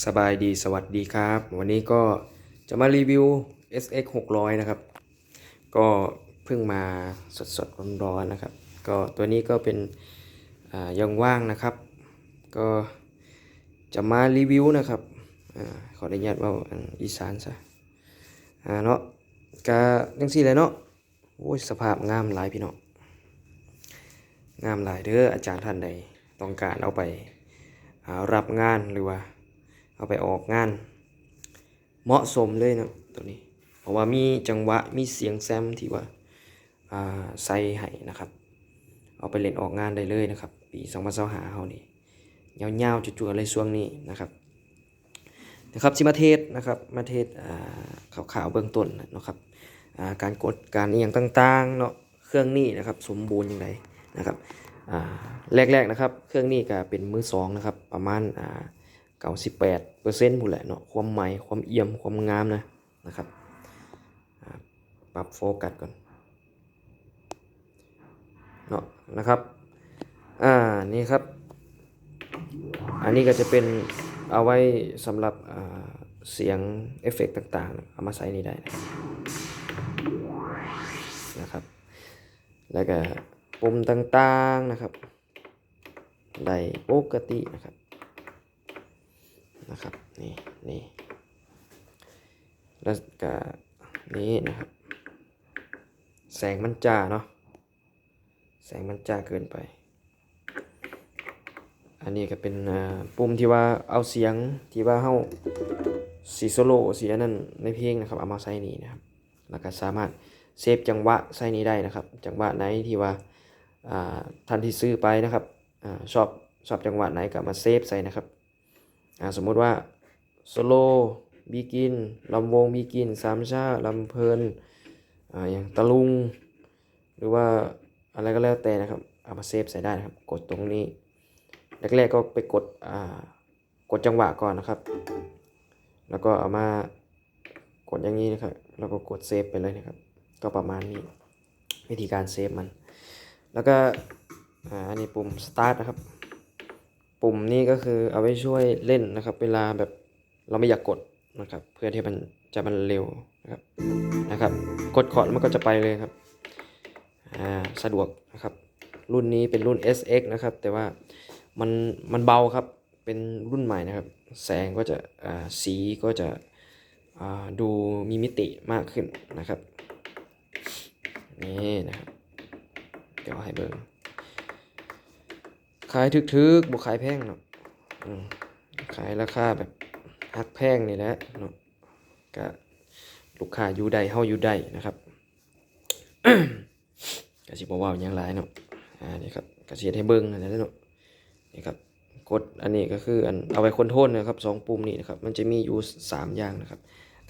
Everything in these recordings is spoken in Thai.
สบายดีสวัสดีครับ วันนี้ก็จะมารีวิว SX 600 นะครับ ก็เพิ่งมาสดสดๆร้อนๆนะครับ ก็ตัวนี้ก็เป็นยังว่างนะครับ ก็จะมารีวิวนะครับอขออนุญาตว่าอีสานซะอ่าเนาะกะจังซี่เลยเนาะโอ้ยสภาพงามหลายพี่เน้องามหลายเด้ออาจารย์ท่านใดต้องการเอาไปารับงานหรือว่า เอาไปออกงาน เหมาะสมเลยนะตัวนี้ เพราะว่ามีจังหวะมีเสียงแซมที่ว่าาใส่ให้นะครับ เอาไปเล่นออกงานได้เลยนะครับ ปี2025เฮานี่ยาวๆจุๆเลยช่วงนี้นะครับนะครับสิมาเทศนะครับมาเทศอ่าข่าวๆเบื้องต้นนะครับาการกดการอหย่างต่างๆเนาะเครื่องนี้นะครับสมบูรณ์อย่างไรนะครับแรกๆนะครับ เครื่องนี้ก็เป็นมือสองนะครับประมาณอ่า เก้าสิบแปดเปอร์เซ็นต์หมดแหละเนาะความใหม่ความเอี่ยมความงามนะนะครับปรับโฟกัสก่อนเนาะนะครับอ่านี่ครับ อันนี้ก็จะเป็นเอาไว้สำหรับเสียงเอฟเฟกต์ต่างๆ เอามาใส่นี่ได้นะครับ แล้วก็ปุ่มต่างๆนะครับ ได้ปกตินะครับ นะครับนี่นี่แล้วก็นี้นะครับ แสงมันจ้าเนาะแสงมันจ้าเกินไป อันนี้ก็เป็นปุ่มที่ว่าเอาเสียงที่ว่าเฮาสีโซโล่สีนนั้นในเพลงนะครับเอามาใส่นี่นะครับ แล้วก็สามารถเซฟจังหวะใส่นี้ได้นะครับ จังหวะไหนที่ว่าท่านที่ซื้อไปนะครับอชอบชอบจังหวะไหนก็มาเซฟใส่นะครับ สมมุติว่าโซโลบีกินลำวงบีกินสามชาลำเพลินอ่าอย่างตะลุง หรือว่าอะไรก็แล้วแต่นะครับเอามาเซฟใส่ได้นะครับ กดตรงนี้แรกๆก็ไปกดอ่ากดจังหวะก่อนนะครับ แล้วก็เอามากดอย่างนี้นะครับ แล้วก็กดเซฟไปเลยนะครับ ก็ประมาณนี้วิธีการเซฟมัน แล้วก็อ่าอันนี้ปุ่ม start นะครับ ปุ่มนี้ก็คือเอาไว้ช่วยเล่นนะครับ เวลาแบบเราไม่อยากกดนะครับ เพื่อที่มันจะมันเร็วนะครับนะครับ กดคอร์ดมันก็จะไปเลยครับอ่าสะดวกนะครับ รุ่นนี้เป็นรุ่น SX นะครับ แต่ว่ามันมันเบาครับเป็นรุ่นใหม่นะครับ แสงก็จะอ่าสีก็จะอ่าดูมีมิติมากขึ้นนะครับ นี่นะครับ เดี๋ยวให้เบิ่ง ขายถึกๆบ่ขายแพงเนาะขายราคาแบบฮักแพงนี่แหละเนาะก็ลูกค้าอยู่ได้เฮาอยู่ได้นะครับก็สิบ่เว้าหยังหลายเนาะอ่านี่ครับก็สิเฮ็ดให้เบิ่งนนั้นแหละเนาะนี่ครับกดอันนี้ก็คืออันเอาไว้คนโทรลนะครับสองปุ่มนี้นะครับ มันจะมีอยู่สามอย่างนะครับ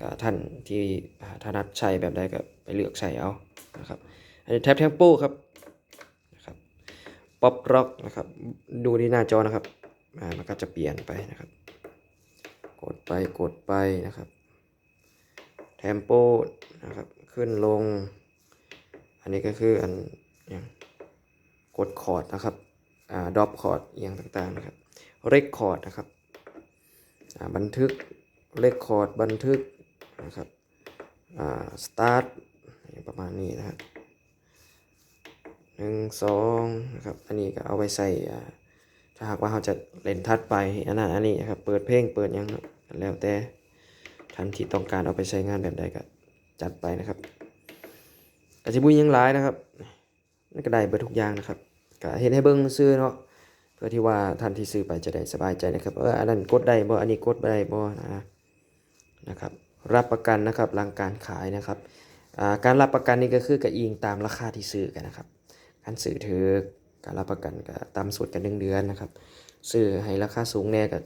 ก็ท่านที่ถนัดใช้แบบใดก็ไปเลือกใช้เอานะครับอันนี้แท็บเทมโปครับ ป๊อปร็อกนะครับ ดูที่หน้าจอนะครับอ่ามันก็จะเปลี่ยนไปนะครับ กดไปกดไปนะครับเทมโปนะครับ ขึ้นลง อันนี้ก็คืออันอย่างกดคอร์ดนะครับอ่าดรอปคอร์ดอย่างต่างๆนะครับเรคคอร์ดนะครับอ่าบันทึกเรคคอร์ดบันทึกนะครับอ่าสตาร์ทประมาณนี้นะครับ หนึ่งสองนะครับ อันนี้ก็เอาไว้ใส่ถ้าหากว่าเราจะเล่นทัดไปอันนั้นอันนี้นะครับ เปิดเพลงเปิดยังแล้วแต่ท่านที่ต้องการเอาไปใช้งานแบบใดก็จัดไปนะครับกระจิบุยยังหลายนะครับนั่นก็ได้เบิดทุกอย่างนะครับก็เห็นให้เบิ้งซื้อเนาะเพื่อที่ว่าท่านที่ซื้อไปจะได้สบายใจนะครับเอออันนั้นกดได้บ่อันนี้กดบ่ได้บ่นะนะครับ รับประกันนะครับหลังการขายนะครับการรับประกันนี่ก็คือกับอิงตามราคาที่ซื้อกันนะครับ การสื่อถือการรับประกันก็ตามสุดกันหนึ่งเดือนนะครับซื้อให้ราคาสูงแน่กับ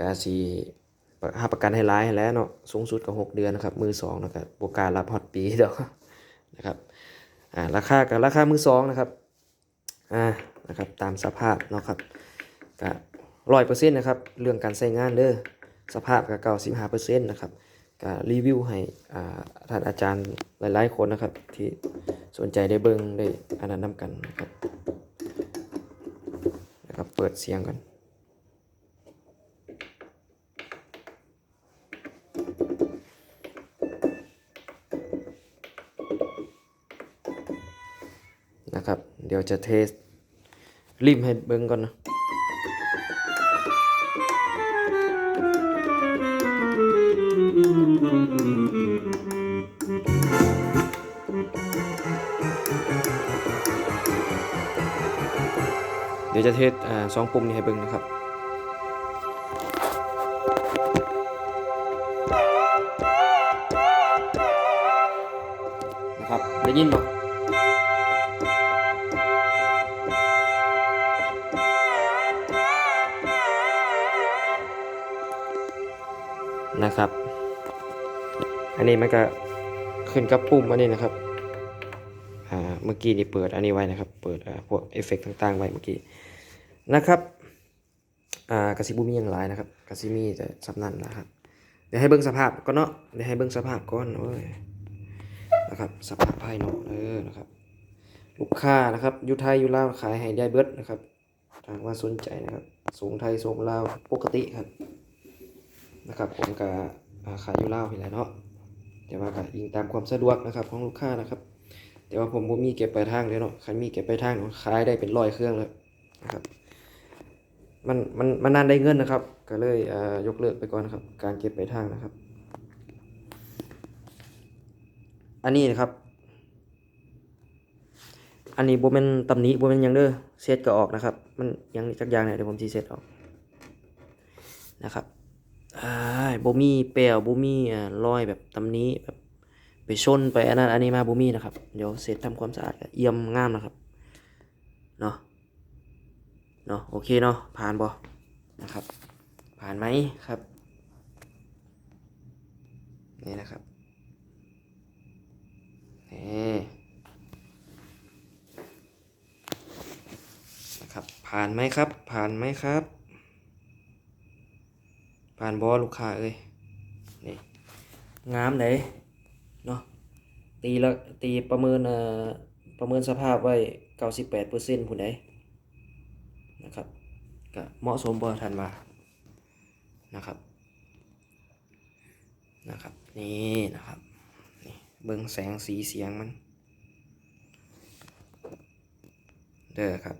กาสีหาประกันให้ร้ายแล้วเนาะสูงสุดก็หกเดือนนะครับ มือสองนะครับโบการรับฮอตปีเดียวนะครับอ่าราคากับราคามือสองนะครับอ่านะครับตามสภาพเนาะครับก็ร้อยเปอร์เซ็นต์นะครับเรื่องการใช้งานเด้อสภาพกับเก้าสิบห้าเปอร์เซ็นต์นะครับก็รีวิวให้อ่าท่านอาจารย์ หลายๆคนนะครับ ที่สนใจได้เบิ้งได้อันนั้นนำกันนะครับนะครับ เปิดเสียงกันนะครับ เดี๋ยวจะเทสรีบให้เบิ้งก่อนนะ ดี๋ยวจะเทสอ่าสองปุ่มนี้ให้เบิ่งนะครับนะครับได้ยินบ่นะครับ อันนี้มันก็ขึ้นกับปุ่มอันนี้นะครับ มื่อกี้นี่เปิดอันนี้ไว้นะครับ เปิดพวกเอฟเฟกต์ต่าง ๆ ไว้เมื่อกี้นะครับอ่ากระซิบุมีอย่างหลายนะครับกระซิมีแต่สำนันนะครับ เดี๋ยวให้เบิ่งสภาพก็เนาะเดี๋ยวให้เบิ่งสภาพก่อนโอ้ยนะครับสภาพภายนอกเออนะครับ ลูกค้านะครับอยู่ไทยอยู่ลาวขายให้ได้เบิดนะครับทางว่าสนใจนะครับส่งไทยส่งลาวปกติครับนะครับผมก็ขายอยู่ลาวนี่แหละเนาะแต่ว่าก็ยิงตามความสะดวกนะครับของลูกค้านะครับ แต่ว่าผมบ่มีเก็บไปทางเลยเนาะใครมีเก็บไปทางเนาะขายได้เป็นร้อยเครื่องเลยนะครับ มันมันมันนานได้เงินนะครับ ก็เลยอ่ายกเลิกไปก่อนนะครับ การเก็บไปทางนะครับ อันนี้นะครับ อันนี้บ่แม่นตำหนิบ่แม่นยังเด้อเซตก็ออกนะครับ มันยังจักอย่างเนี่ยเดี๋ยวผมสิเซตออกนะครับอ่าบ่มีแปลวบ่มีอ่ารอยแบบตำหนิแบบ ไปชนไปอันนั้นอันนี้มาบ่มีนะครับ เดี๋ยวเซตทำความสะอาดเอี่ยมงามนะครับเนาะเนาะโอเคเนาะผ่านบ่นะครับ ผ่านไหมครับนี่นะครับนี่นะครับ ผ่านไหมครับ ผ่านไหมครับ ผ่านบอลูกค้าเอ้ยนี่งามเลย เนาะตีละตีประเมินเอ่อประเมินสภาพไว้เก้าสิบแปดเปอร์เซ็นต์ผู้ใดนะครับก็เหมาะสมบ่ทันว่านะครับนะครับนี่นะครับเบิ่งแสงสีเสียงมันเด้อครับ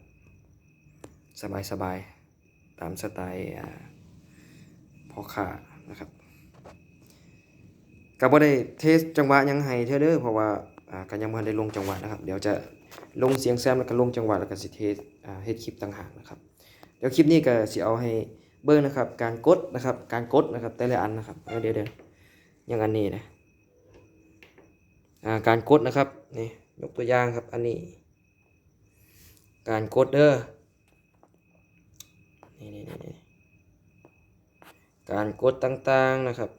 สบายสบายตามสไตล์พ่อค้านะครับ ก็บ่ได้เทสจังหวะยังให้เธอเด้อเพราะว่าอ่าก็ยังบ่ได้ลงจังหวะนะครับ เดี๋ยวจะลงเสียงแซมแล้วก็ลงจังหวะแล้วก็สิเทสอ่าเฮ็ดคลิปต่างหากนะครับเดี๋ยวคลิปนี้ก็สิเอาให้เบิ่งนะครับ การกดนะครับ การกดนะครับ แต่ละอันนะครับเดี๋ยวเดี๋ยวอย่างอันนี้นะอ่าการกดนะครับนี่ยกตัวอย่างครับอันนี้ การกดเด้อนี่นี่นี่การกดต่างๆนะครับ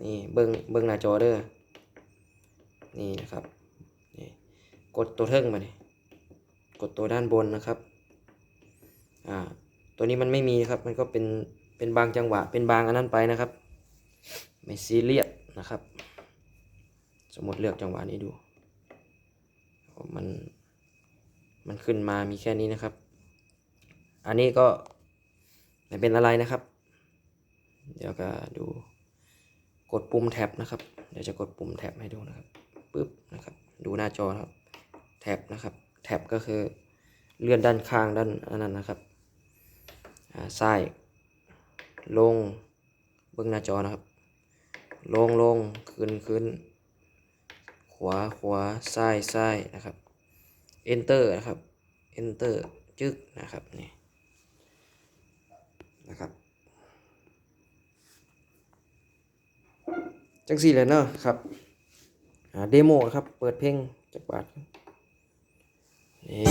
นี่เบิ้งเบิ้งหน้าจอเด้อนี่นะครับนี่กดตัวเทิงมานี่กดตัวด้านบนนะครับอ่าตัวนี้มันไม่มีนะครับมันก็เป็นเป็นบางจังหวะเป็นบางอันนั้นไปนะครับ ไม่ซีเรียสนะครับ สมมติเลือกจังหวะนี้ดูมันมันขึ้นมามีแค่นี้นะครับ อันนี้ก็ไม่เป็นอะไรนะครับ เดี๋ยวก็ดู กดปุ่มแท็บนะครับ เดี๋ยวจะกดปุ่มแท็บให้ดูนะครับปึ๊บนะครับ ดูหน้าจอครับ แท็บนะครับ แท็บก็คือเลื่อนด้านข้างด้านอันนั้นนะครับอ่าซ้าย ลง เบื้องหน้าจอนะครับ ลงลงขึ้นขึ้น ขวาขวาซ้ายซ้ายนะครับ enter นะครับ enter จึ๊กนะครับนี่นะครับ จังสี่เลยเนาะครับเดโมครับ เปิดเพลงจากบาทนี่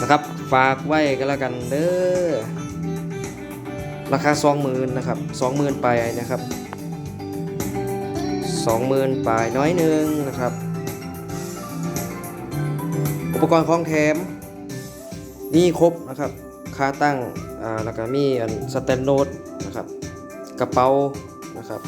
นะครับ ฝากไว้ก็แล้วกันเด้อ ราคาสองหมื่นนะครับสองหมื่นไปนะครับสองหมื่นไปน้อยนึงนะครับ อุปกรณ์ของแถมมีครบนะครับค่าตั้งอ่าแล้วก็มีอันสแตนโนดนะครับกระเป๋านะครับ